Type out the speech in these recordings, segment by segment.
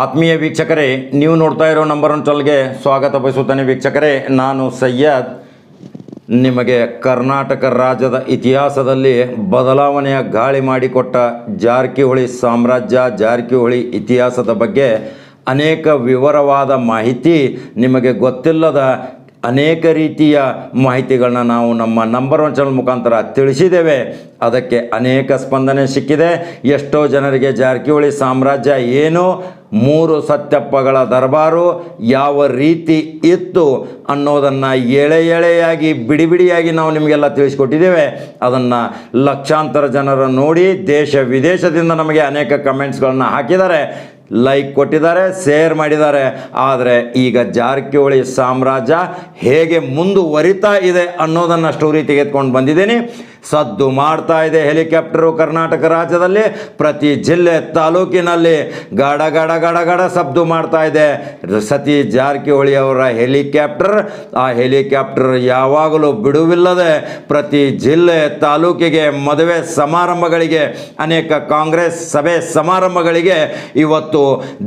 ಆತ್ಮೀಯ ವೀಕ್ಷಕರೇ, ನೀವು ನೋಡ್ತಾ ಇರೋ ನಂಬರ್ ಒನ್ ಚಾನಲ್ಗೆ ಸ್ವಾಗತ ಬಯಸುತ್ತೇನೆ ವೀಕ್ಷಕರೇ. ನಾನು ಸಯ್ಯದ್ ನಿಮಗೆ ಕರ್ನಾಟಕ ರಾಜ್ಯದ ಇತಿಹಾಸದಲ್ಲಿ ಬದಲಾವಣೆಯ ಗಾಳಿ ಮಾಡಿಕೊಟ್ಟ ಜಾರಕಿಹೊಳಿ ಸಾಮ್ರಾಜ್ಯ, ಜಾರಕಿಹೊಳಿ ಇತಿಹಾಸದ ಬಗ್ಗೆ ಅನೇಕ ವಿವರವಾದ ಮಾಹಿತಿ ನಿಮಗೆ ಗೊತ್ತಿಲ್ಲದ ಅನೇಕ ರೀತಿಯ ಮಾಹಿತಿಗಳನ್ನ ನಾವು ನಮ್ಮ ನಂಬರ್ ಒನ್ ಚಾನಲ್ ಮುಖಾಂತರ ತಿಳಿಸಿದ್ದೇವೆ. ಅದಕ್ಕೆ ಅನೇಕ ಸ್ಪಂದನೆ ಸಿಕ್ಕಿದೆ. ಎಷ್ಟೋ ಜನರಿಗೆ ಜಾರಕಿಹೊಳಿ ಸಾಮ್ರಾಜ್ಯ ಏನು ಮೂರು ಸತ್ಯಪ್ಪಗಳ ದರ್ಬಾರು ಯಾವ ರೀತಿ ಇತ್ತು ಅನ್ನೋದನ್ನು ಎಳೆ ಎಳೆಯಾಗಿ ಬಿಡಿ ಬಿಡಿಯಾಗಿ ನಾವು ನಿಮಗೆಲ್ಲ ತಿಳಿಸ್ಕೊಟ್ಟಿದ್ದೇವೆ. ಅದನ್ನು ಲಕ್ಷಾಂತರ ಜನರ ನೋಡಿ, ದೇಶ ವಿದೇಶದಿಂದ ನಮಗೆ ಅನೇಕ ಕಮೆಂಟ್ಸ್ಗಳನ್ನ ಹಾಕಿದ್ದಾರೆ. ಲೈಕ್ ಕೊಟ್ಟಿದ್ದಾರೆ, ಶೇರ್ ಮಾಡಿದ್ದಾರೆ. ಆದರೆ ಈಗ ಜಾರಕಿಹೊಳಿ ಸಾಮ್ರಾಜ್ಯ ಹೇಗೆ ಮುಂದುವರಿತಾ ಇದೆ ಅನ್ನೋದನ್ನು ಸ್ಟೋರಿ ತೆಗೆದುಕೊಂಡು ಬಂದಿದ್ದೀನಿ. ಸದ್ದು ಮಾಡ್ತಾ ಇದೆ ಹೆಲಿಕಾಪ್ಟರು ಕರ್ನಾಟಕ ರಾಜ್ಯದಲ್ಲಿ. ಪ್ರತಿ ಜಿಲ್ಲೆ ತಾಲೂಕಿನಲ್ಲಿ ಗಡ ಗಡ ಗಡ ಗಡ ಸದ್ದು ಮಾಡ್ತಾ ಇದೆ. ಸತಿ ಜಾರಕಿಹೊಳಿ ಅವರ ಹೆಲಿಕಾಪ್ಟರ್. ಆ ಹೆಲಿಕಾಪ್ಟರ್ ಯಾವಾಗಲೂ ಬಿಡುವಿಲ್ಲದೆ ಪ್ರತಿ ಜಿಲ್ಲೆ ತಾಲೂಕಿಗೆ ಮದುವೆ ಸಮಾರಂಭಗಳಿಗೆ, ಅನೇಕ ಕಾಂಗ್ರೆಸ್ ಸಭೆ ಸಮಾರಂಭಗಳಿಗೆ ಇವತ್ತು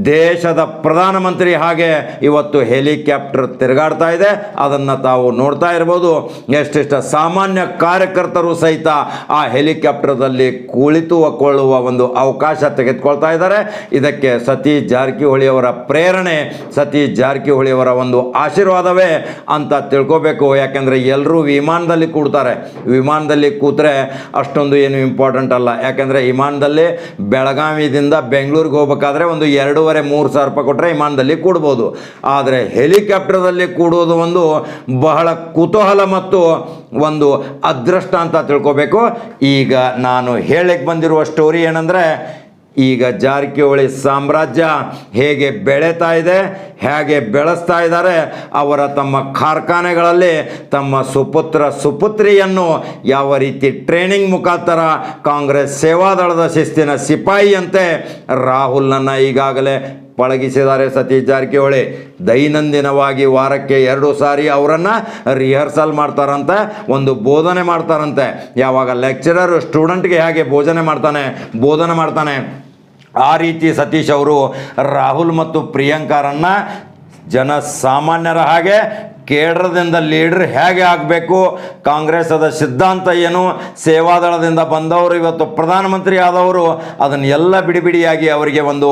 ದೇಶದ ಪ್ರಧಾನಮಂತ್ರಿ ಹಾಗೆ ಇವತ್ತು ಹೆಲಿಕಾಪ್ಟರ್ ತಿರುಗಾಡ್ತಾ ಇದೆ. ಅದನ್ನು ತಾವು ನೋಡ್ತಾ ಇರ್ಬೋದು. ಎಷ್ಟೆಷ್ಟು ಸಾಮಾನ್ಯ ಕಾರ್ಯಕರ್ತರು ಸಹಿತ ಆ ಹೆಲಿಕಾಪ್ಟರ್ದಲ್ಲಿ ಕುಳಿತುಕೊಳ್ಳುವ ಒಂದು ಅವಕಾಶ ತೆಗೆದುಕೊಳ್ತಾ ಇದ್ದಾರೆ. ಇದಕ್ಕೆ ಸತೀಶ್ ಜಾರಕಿಹೊಳಿ ಅವರ ಪ್ರೇರಣೆ, ಸತೀಶ್ ಜಾರಕಿಹೊಳಿ ಅವರ ಒಂದು ಆಶೀರ್ವಾದವೇ ಅಂತ ತಿಳ್ಕೊಬೇಕು. ಯಾಕೆಂದರೆ ಎಲ್ಲರೂ ವಿಮಾನದಲ್ಲಿ ಕೂಡ್ತಾರೆ. ವಿಮಾನದಲ್ಲಿ ಕೂತ್ರೆ ಅಷ್ಟೊಂದು ಏನು ಇಂಪಾರ್ಟೆಂಟ್ ಅಲ್ಲ. ಯಾಕೆಂದರೆ ವಿಮಾನದಲ್ಲಿ ಬೆಳಗಾವಿದಿಂದ ಬೆಂಗಳೂರಿಗೆ ಹೋಗ್ಬೇಕಾದ್ರೆ ಒಂದು ಎರಡೂವರೆ, ಮೂರು ಸಾವಿರ ರೂಪಾಯಿ ಕೊಟ್ಟರೆ ವಿಮಾನದಲ್ಲಿ ಕೂಡ್ಬೋದು. ಆದರೆ ಹೆಲಿಕಾಪ್ಟರ್ದಲ್ಲಿ ಕೂಡುವುದು ಒಂದು ಬಹಳ ಕುತೂಹಲ ಮತ್ತು ಒಂದು ಅದೃಷ್ಟ ಅಂತ ತಿಳ್ಕೊಬೇಕು. ಈಗ ನಾನು ಹೇಳಕ್ಕೆ ಬಂದಿರುವ ಸ್ಟೋರಿ ಏನಂದರೆ, ಈಗ ಜಾರಕಿಹೊಳಿ ಸಾಮ್ರಾಜ್ಯ ಹೇಗೆ ಬೆಳೀತಾ ಇದೆ, ಹೇಗೆ ಬೆಳೆಸ್ತಾ ಇದ್ದಾರೆ, ಅವರ ತಮ್ಮ ಕಾರ್ಖಾನೆಗಳಲ್ಲಿ ತಮ್ಮ ಸುಪುತ್ರ ಸುಪುತ್ರಿಯನ್ನು ಯಾವ ರೀತಿ ಟ್ರೈನಿಂಗ್ ಮುಖಾಂತರ ಕಾಂಗ್ರೆಸ್ ಸೇವಾದಳದ ಶಿಸ್ತಿನ ಸಿಪಾಯಿಯಂತೆ ರಾಹುಲ್ನನ್ನು ಈಗಾಗಲೇ ಪಳಗಿಸಿದ್ದಾರೆ ಸತೀಶ್ ಜಾರಕಿಹೊಳಿ. ದೈನಂದಿನವಾಗಿ ವಾರಕ್ಕೆ ಎರಡು ಸಾರಿ ಅವರನ್ನು ರಿಹರ್ಸಲ್ ಮಾಡ್ತಾರಂತೆ, ಒಂದು ಬೋಧನೆ ಮಾಡ್ತಾರಂತೆ. ಯಾವಾಗ ಲೆಕ್ಚರರ್ ಸ್ಟೂಡೆಂಟ್ಗೆ ಹೇಗೆ ಬೋಧನೆ ಮಾಡ್ತಾನೆ ಬೋಧನೆ ಮಾಡ್ತಾನೆ. ಆ ರೀತಿ ಸತೀಶ್ ಅವರು ರಾಹುಲ್ ಮತ್ತು ಪ್ರಿಯಾಂಕಾರನ್ನು ಜನಸಾಮಾನ್ಯರ ಹಾಗೆ ಕೇಡ್ರದಿಂದ ಲೀಡರ್ ಹೇಗೆ ಆಗಬೇಕು ಕಾಂಗ್ರೆಸ್ಸದ ಸಿದ್ಧಾಂತ ಏನು, ಸೇವಾದಳದಿಂದ ಬಂದವರು ಇವತ್ತು ಪ್ರಧಾನಮಂತ್ರಿ ಆದವರು, ಅದನ್ನೆಲ್ಲ ಬಿಡಿ ಬಿಡಿಯಾಗಿ ಅವರಿಗೆ ಒಂದು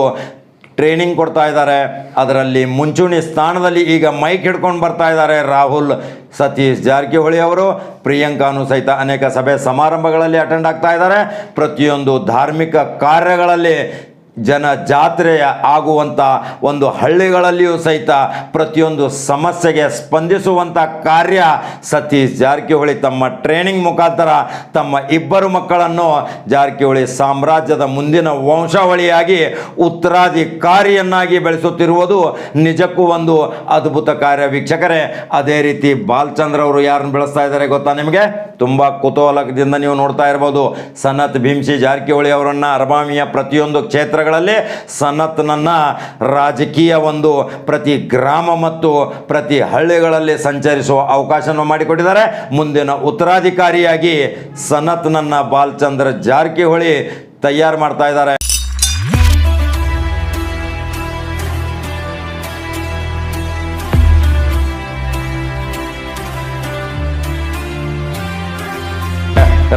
ಟ್ರೈನಿಂಗ್ ಕೊಡ್ತಾ ಇದ್ದಾರೆ. ಅದರಲ್ಲಿ ಮುಂಚೂಣಿ ಸ್ಥಾನದಲ್ಲಿ ಈಗ ಮೈಕ್ ಹಿಡ್ಕೊಂಡು ಬರ್ತಾ ಇದ್ದಾರೆ ರಾಹುಲ್ ಸತೀಶ್ ಜಾರಕಿಹೊಳಿ ಅವರು. ಪ್ರಿಯಾಂಕಾನು ಸಹಿತ ಅನೇಕ ಸಭೆ ಸಮಾರಂಭಗಳಲ್ಲಿ ಅಟೆಂಡ್ ಆಗ್ತಾ ಇದ್ದಾರೆ. ಪ್ರತಿಯೊಂದು ಧಾರ್ಮಿಕ ಕಾರ್ಯಗಳಲ್ಲಿ ಜನ ಜಾತ್ರೆಯ ಆಗುವಂಥ ಒಂದು ಹಳ್ಳಿಗಳಲ್ಲಿಯೂ ಸಹಿತ ಪ್ರತಿಯೊಂದು ಸಮಸ್ಯೆಗೆ ಸ್ಪಂದಿಸುವಂಥ ಕಾರ್ಯ ಸತೀಶ್ ಜಾರಕಿಹೊಳಿ ತಮ್ಮ ಟ್ರೈನಿಂಗ್ ಮುಖಾಂತರ ತಮ್ಮ ಇಬ್ಬರು ಮಕ್ಕಳನ್ನು ಜಾರಕಿಹೊಳಿ ಸಾಮ್ರಾಜ್ಯದ ಮುಂದಿನ ವಂಶಾವಳಿಯಾಗಿ ಉತ್ತರಾಧಿಕಾರಿಯನ್ನಾಗಿ ಬೆಳೆಸುತ್ತಿರುವುದು ನಿಜಕ್ಕೂ ಒಂದು ಅದ್ಭುತ ಕಾರ್ಯ. ವೀಕ್ಷಕರೇ, ಅದೇ ರೀತಿ ಬಾಲ್ಚಂದ್ರ ಅವರು ಯಾರನ್ನು ಬೆಳೆಸ್ತಾ ಇದ್ದಾರೆ ಗೊತ್ತಾ ನಿಮಗೆ? ತುಂಬ ಕುತೂಹಲದಿಂದ ನೀವು ನೋಡ್ತಾ ಇರ್ಬೋದು. ಸನತ್ ಭೀಮ್ಸಿ ಜಾರಕಿಹೊಳಿ ಅವರನ್ನು ಅರಬಾಮಿಯ ಪ್ರತಿಯೊಂದು ಕ್ಷೇತ್ರಗಳಲ್ಲಿ ಸನತ್ನನ್ನು ರಾಜಕೀಯ ಒಂದು ಪ್ರತಿ ಗ್ರಾಮ ಮತ್ತು ಪ್ರತಿ ಹಳ್ಳಿಗಳಲ್ಲಿ ಸಂಚರಿಸುವ ಅವಕಾಶವನ್ನು ಮಾಡಿಕೊಟ್ಟಿದ್ದಾರೆ. ಮುಂದಿನ ಉತ್ತರಾಧಿಕಾರಿಯಾಗಿ ಸನತ್ನನ್ನು ಬಾಲ್ಚಂದ್ರ ಜಾರಕಿಹೊಳಿ ತಯಾರು ಮಾಡ್ತಾ ಇದ್ದಾರೆ.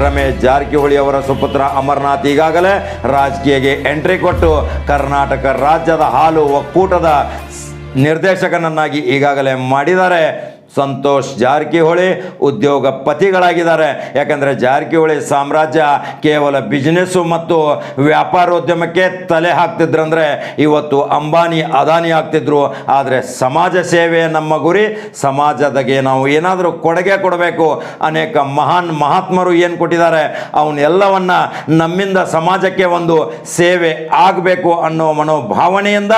ರಮೇಶ್ ಜಾರಕಿಹೊಳಿ ಅವರ ಸುಪುತ್ರ ಅಮರ್ನಾಥ್ ಈಗಾಗಲೇ ರಾಜಕೀಯಗೆ ಎಂಟ್ರಿ ಕೊಟ್ಟು ಕರ್ನಾಟಕ ರಾಜ್ಯದ ಹಾಲು ಒಕ್ಕೂಟದ ನಿರ್ದೇಶಕನನ್ನಾಗಿ ಈಗಾಗಲೇ ಮಾಡಿದ್ದಾರೆ. ಸಂತೋಷ್ ಜಾರಕಿಹೊಳಿ ಉದ್ಯೋಗಪತಿಗಳಾಗಿದ್ದಾರೆ. ಯಾಕಂದರೆ ಜಾರಕಿಹೊಳಿ ಸಾಮ್ರಾಜ್ಯ ಕೇವಲ ಬಿಸ್ನೆಸ್ಸು ಮತ್ತು ವ್ಯಾಪಾರೋದ್ಯಮಕ್ಕೆ ತಲೆ ಹಾಕ್ತಿದ್ರಂದ್ರೆ ಇವತ್ತು ಅಂಬಾನಿ, ಅದಾನಿ ಆಗ್ತಿದ್ರು. ಆದರೆ ಸಮಾಜ ಸೇವೆ ನಮ್ಮ ಗುರಿ. ಸಮಾಜದಾಗೆ ನಾವು ಏನಾದರೂ ಕೊಡುಗೆ ಕೊಡಬೇಕು. ಅನೇಕ ಮಹಾನ್ ಮಹಾತ್ಮರು ಏನು ಕೊಟ್ಟಿದ್ದಾರೆ? ಅವನ್ನೆಲ್ಲವನ್ನ ನಮ್ಮಿಂದ ಸಮಾಜಕ್ಕೆ ಒಂದು ಸೇವೆ ಆಗಬೇಕು ಅನ್ನೋ ಮನೋಭಾವನೆಯಿಂದ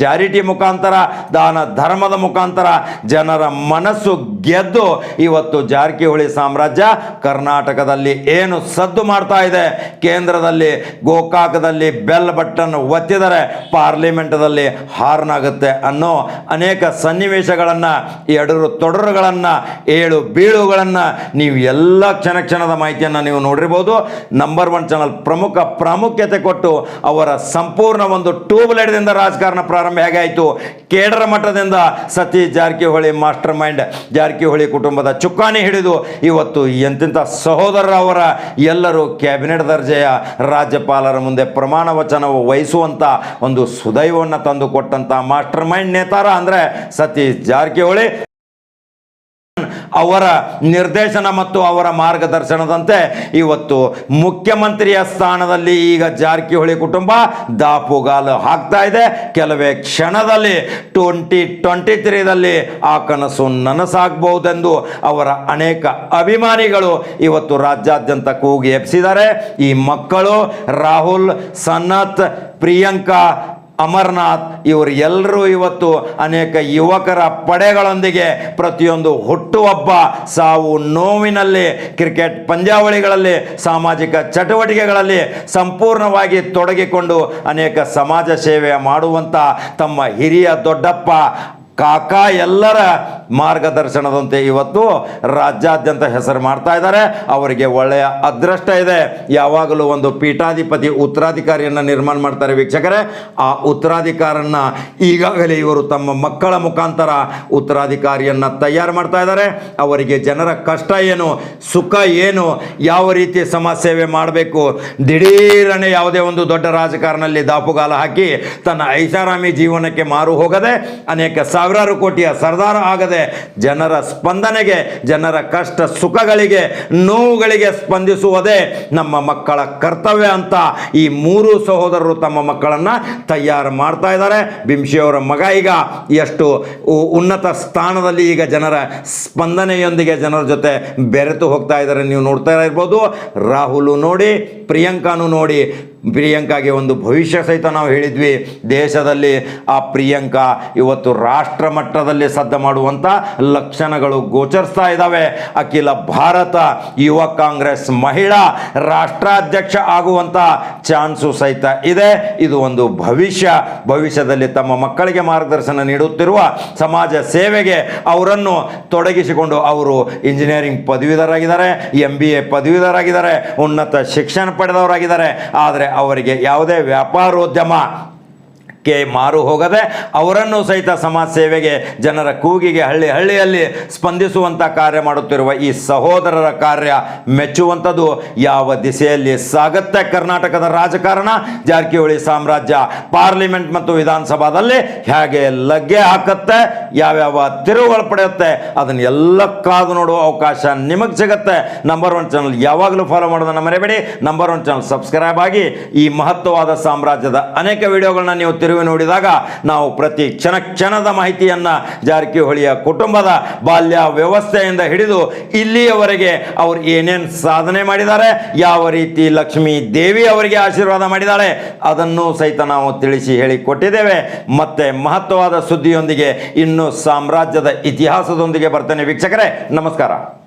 ಚಾರಿಟಿ ಮುಖಾಂತರ, ದಾನ ಧರ್ಮದ ಮುಖಾಂತರ ಜನರ ಮನಸ್ಸು ಗೆದ್ದು ಇವತ್ತು ಜಾರಕಿಹೊಳಿ ಸಾಮ್ರಾಜ್ಯ ಕರ್ನಾಟಕದಲ್ಲಿ ಏನು ಸದ್ದು ಮಾಡ್ತಾ ಇದೆ, ಕೇಂದ್ರದಲ್ಲಿ, ಗೋಕಾಕದಲ್ಲಿ ಬೆಲ್ ಬಟನ್ ಒತ್ತಿದರೆ ಪಾರ್ಲಿಮೆಂಟದಲ್ಲಿ ಹಾರ್ನ್ ಆಗುತ್ತೆ ಅನ್ನೋ ಅನೇಕ ಸನ್ನಿವೇಶಗಳನ್ನು, ಎಡರು ತೊಡರುಗಳನ್ನು, ಏಳು ಬೀಳುಗಳನ್ನು ನೀವು ಎಲ್ಲ ಕ್ಷಣ ಕ್ಷಣದ ಮಾಹಿತಿಯನ್ನು ನೀವು ನೋಡಿರ್ಬೋದು. ನಂಬರ್ ಒನ್ ಚಾನಲ್ ಪ್ರಮುಖ ಪ್ರಾಮುಖ್ಯತೆ ಕೊಟ್ಟು ಅವರ ಸಂಪೂರ್ಣ ಒಂದು ಟ್ಯೂಬ್ಲೈಟ್ದಿಂದ ರಾಜಕಾರಣ ಪ್ರಾರಂಭ ಹೇಗಾಯಿತು? ಕೇಡರ ಮಟ್ಟದಿಂದ ಸತೀಶ್ ಜಾರಕಿಹೊಳಿ ಮಾಸ್ಟರ್ ಮೈಂಡ್ ಜಾರಕಿಹೊಳಿ ಕುಟುಂಬದ ಚುಕ್ಕಾಣಿ ಹಿಡಿದು ಇವತ್ತು ಎಂತಿಂಥ ಸಹೋದರರ ಅವರ ಎಲ್ಲರೂ ಕ್ಯಾಬಿನೆಟ್ ದರ್ಜೆಯ ರಾಜ್ಯಪಾಲರ ಮುಂದೆ ಪ್ರಮಾಣ ವಚನ ವಹಿಸುವಂಥ ಒಂದು ಸುದೈವವನ್ನು ತಂದುಕೊಟ್ಟಂಥ ಮಾಸ್ಟರ್ ಮೈಂಡ್ ನೇತಾರ ಅಂದರೆ ಸತೀಶ್ ಜಾರಕಿಹೊಳಿ. ಅವರ ನಿರ್ದೇಶನ ಮತ್ತು ಅವರ ಮಾರ್ಗದರ್ಶನದಂತೆ ಇವತ್ತು ಮುಖ್ಯಮಂತ್ರಿಯ ಸ್ಥಾನದಲ್ಲಿ ಈಗ ಜಾರಕಿಹೊಳಿ ಕುಟುಂಬ ದಾಪುಗಾಲು ಹಾಕ್ತಾ ಇದೆ. ಕೆಲವೇ ಕ್ಷಣದಲ್ಲಿ ಟ್ವೆಂಟಿ ಟ್ವೆಂಟಿ ತ್ರೀದಲ್ಲಿ ಆ ಕನಸು ನನಸಾಗಬಹುದೆಂದು ಅವರ ಅನೇಕ ಅಭಿಮಾನಿಗಳು ಇವತ್ತು ರಾಜ್ಯಾದ್ಯಂತ ಕೂಗಿ ಎಬ್ಸಿದ್ದಾರೆ ಈ ಮಕ್ಕಳು ರಾಹುಲ್, ಸನ್ನತ್, ಪ್ರಿಯಾಂಕಾ ಅಮರ್ನಾಥ್ ಇವರು ಎಲ್ಲರೂ ಇವತ್ತು ಅನೇಕ ಯುವಕರ ಪಡೆಗಳೊಂದಿಗೆ ಪ್ರತಿಯೊಂದು ಹುಟ್ಟುಹಬ್ಬ ಸಾವು ನೋವಿನಲ್ಲಿ, ಕ್ರಿಕೆಟ್ ಪಂದ್ಯಾವಳಿಗಳಲ್ಲಿ, ಸಾಮಾಜಿಕ ಚಟುವಟಿಕೆಗಳಲ್ಲಿ ಸಂಪೂರ್ಣವಾಗಿ ತೊಡಗಿಕೊಂಡು ಅನೇಕ ಸಮಾಜ ಸೇವೆ ಮಾಡುವಂಥ ತಮ್ಮ ಹಿರಿಯ ದೊಡ್ಡಪ್ಪ ಕಾಕ ಎಲ್ಲರ ಮಾರ್ಗದರ್ಶನದಂತೆ ಇವತ್ತು ರಾಜ್ಯಾದ್ಯಂತ ಹೆಸರು ಮಾಡ್ತಾ ಇದ್ದಾರೆ. ಅವರಿಗೆ ಒಳ್ಳೆಯ ಅದೃಷ್ಟ ಇದೆ. ಯಾವಾಗಲೂ ಒಂದು ಪೀಠಾಧಿಪತಿ ಉತ್ತರಾಧಿಕಾರಿಯನ್ನು ನಿರ್ಮಾಣ ಮಾಡ್ತಾರೆ ವೀಕ್ಷಕರೇ. ಆ ಉತ್ತರಾಧಿಕಾರನ್ನ ಈಗಾಗಲೇ ಇವರು ತಮ್ಮ ಮಕ್ಕಳ ಮುಖಾಂತರ ಉತ್ತರಾಧಿಕಾರಿಯನ್ನು ತಯಾರು ಮಾಡ್ತಾ ಇದ್ದಾರೆ. ಅವರಿಗೆ ಜನರ ಕಷ್ಟ ಏನು, ಸುಖ ಏನು, ಯಾವ ರೀತಿ ಸಮಾಜ ಸೇವೆ ಮಾಡಬೇಕು, ದಿಢೀರನೆ ಯಾವುದೇ ಒಂದು ದೊಡ್ಡ ರಾಜಕಾರಣದಲ್ಲಿ ದಾಪುಗಾಲ ಹಾಕಿ ತನ್ನ ಐಷಾರಾಮಿ ಜೀವನಕ್ಕೆ ಮಾರು ಹೋಗದೆ ಅನೇಕ ಸಾವಿರಾರು ಕೋಟಿಯ ಸರ್ದಾರ ಆಗದೆ ಜನರ ಸ್ಪಂದನೆಗೆ, ಜನರ ಕಷ್ಟ ಸುಖಗಳಿಗೆ, ನೋವುಗಳಿಗೆ ಸ್ಪಂದಿಸುವುದೇ ನಮ್ಮ ಮಕ್ಕಳ ಕರ್ತವ್ಯ ಅಂತ ಈ ಮೂರು ಸಹೋದರರು ತಮ್ಮ ಮಕ್ಕಳನ್ನು ತಯಾರು ಮಾಡ್ತಾ ಇದ್ದಾರೆ. ಬಿಂಶಿಯವರ ಮಗ ಈಗ ಎಷ್ಟು ಉನ್ನತ ಸ್ಥಾನದಲ್ಲಿ ಈಗ ಜನರ ಸ್ಪಂದನೆಯೊಂದಿಗೆ ಜನರ ಜೊತೆ ಬೆರೆತು ಹೋಗ್ತಾ ಇದ್ದಾರೆ. ನೀವು ನೋಡ್ತಾ ಇರ್ಬೋದು ರಾಹುಲು ನೋಡಿ, ಪ್ರಿಯಾಂಕಾನು ನೋಡಿ ಪ್ರಿಯಾಂಕಾಗೆ ಒಂದು ಭವಿಷ್ಯ ಸಹಿತ ನಾವು ಹೇಳಿದ್ವಿ. ದೇಶದಲ್ಲಿ ಆ ಪ್ರಿಯಾಂಕಾ ಇವತ್ತು ರಾಷ್ಟ್ರ ಮಟ್ಟದಲ್ಲಿ ಸದ್ದ ಮಾಡುವಂಥ ಲಕ್ಷಣಗಳು ಗೋಚರಿಸ್ತಾ ಇದ್ದಾವೆ ಅಖಿಲ ಭಾರತ ಯುವ ಕಾಂಗ್ರೆಸ್ ಮಹಿಳಾ ರಾಷ್ಟ್ರಾಧ್ಯಕ್ಷ ಆಗುವಂಥ ಚಾನ್ಸು ಸಹಿತ ಇದೆ. ಇದು ಒಂದು ಭವಿಷ್ಯ. ಭವಿಷ್ಯದಲ್ಲಿ ತಮ್ಮ ಮಕ್ಕಳಿಗೆ ಮಾರ್ಗದರ್ಶನ ನೀಡುತ್ತಿರುವ ಸಮಾಜ ಸೇವೆಗೆ ಅವರನ್ನು ತೊಡಗಿಸಿಕೊಂಡು ಅವರು ಇಂಜಿನಿಯರಿಂಗ್ ಪದವೀಧರಾಗಿದ್ದಾರೆ ಎಂ ಬಿ ಎ ಪದವೀಧರಾಗಿದ್ದಾರೆ, ಉನ್ನತ ಶಿಕ್ಷಣ ಪಡೆದವರಾಗಿದ್ದಾರೆ. ಆದರೆ ಅವರಿಗೆ ಯಾವುದೇ ವ್ಯಾಪಾರೋದ್ಯಮ ಕೆ ಮಾರು ಹೋಗದೆ ಅವರನ್ನು ಸಹಿತ ಸಮಾಜ ಸೇವೆಗೆ ಜನರ ಕೂಗಿಗೆ ಹಳ್ಳಿ ಹಳ್ಳಿಯಲ್ಲಿ ಸ್ಪಂದಿಸುವಂಥ ಕಾರ್ಯ ಮಾಡುತ್ತಿರುವ ಈ ಸಹೋದರರ ಕಾರ್ಯ ಮೆಚ್ಚುವಂಥದ್ದು. ಯಾವ ದಿಸೆಯಲ್ಲಿ ಸಾಗುತ್ತೆ ಕರ್ನಾಟಕದ ರಾಜಕಾರಣ. ಜಾರಕಿಹೊಳಿ ಸಾಮ್ರಾಜ್ಯ ಪಾರ್ಲಿಮೆಂಟ್ ಮತ್ತು ವಿಧಾನಸಭಾದಲ್ಲಿ ಹೇಗೆ ಲಗ್ಗೆ ಹಾಕುತ್ತೆ, ಯಾವ್ಯಾವ ತಿರುವುಗಳು ಪಡೆಯುತ್ತೆ ಅದನ್ನ ಎಲ್ಲ ಕಾದು ನೋಡುವ ಅವಕಾಶ ನಿಮಗೆ ಸಿಗುತ್ತೆ. ನಂಬರ್ ಒನ್ ಚಾನಲ್ ಯಾವಾಗಲೂ ಫಾಲೋ ಮಾಡೋದನ್ನು ಮರೆಯಬೇಡಿ ನಂಬರ್ ಒನ್ ಚಾನಲ್ ಸಬ್ಸ್ಕ್ರೈಬ್ ಆಗಿ ಈ ಮಹತ್ವವಾದ ಸಾಮ್ರಾಜ್ಯದ ಅನೇಕ ವಿಡಿಯೋಗಳನ್ನ ನೀವು ತಿರುವಿ ನೋಡಿದಾಗ ನಾವು ಪ್ರತಿ ಕ್ಷಣ ಕ್ಷಣದ ಮಾಹಿತಿಯನ್ನು ಜಾರಕಿಹೊಳಿಯ ಕುಟುಂಬದ ಬಾಲ್ಯ ವ್ಯವಸ್ಥೆಯಿಂದ ಹಿಡಿದು ಇಲ್ಲಿಯವರೆಗೆ ಅವರು ಏನೇನು ಸಾಧನೆ ಮಾಡಿದ್ದಾರೆ, ಯಾವ ರೀತಿ ಲಕ್ಷ್ಮೀ ದೇವಿ ಅವರಿಗೆ ಆಶೀರ್ವಾದ ಮಾಡಿದ್ದಾಳೆ ಅದನ್ನು ಸಹಿತ ನಾವು ತಿಳಿಸಿ ಹೇಳಿಕೊಟ್ಟಿದ್ದೇವೆ. ಮತ್ತೆ ಮಹತ್ವವಾದ ಸುದ್ದಿಯೊಂದಿಗೆ ಇನ್ನು ಸಾಮ್ರಾಜ್ಯದ ಇತಿಹಾಸದೊಂದಿಗೆ ಬರ್ತೇನೆ ವೀಕ್ಷಕರೇ. ನಮಸ್ಕಾರ.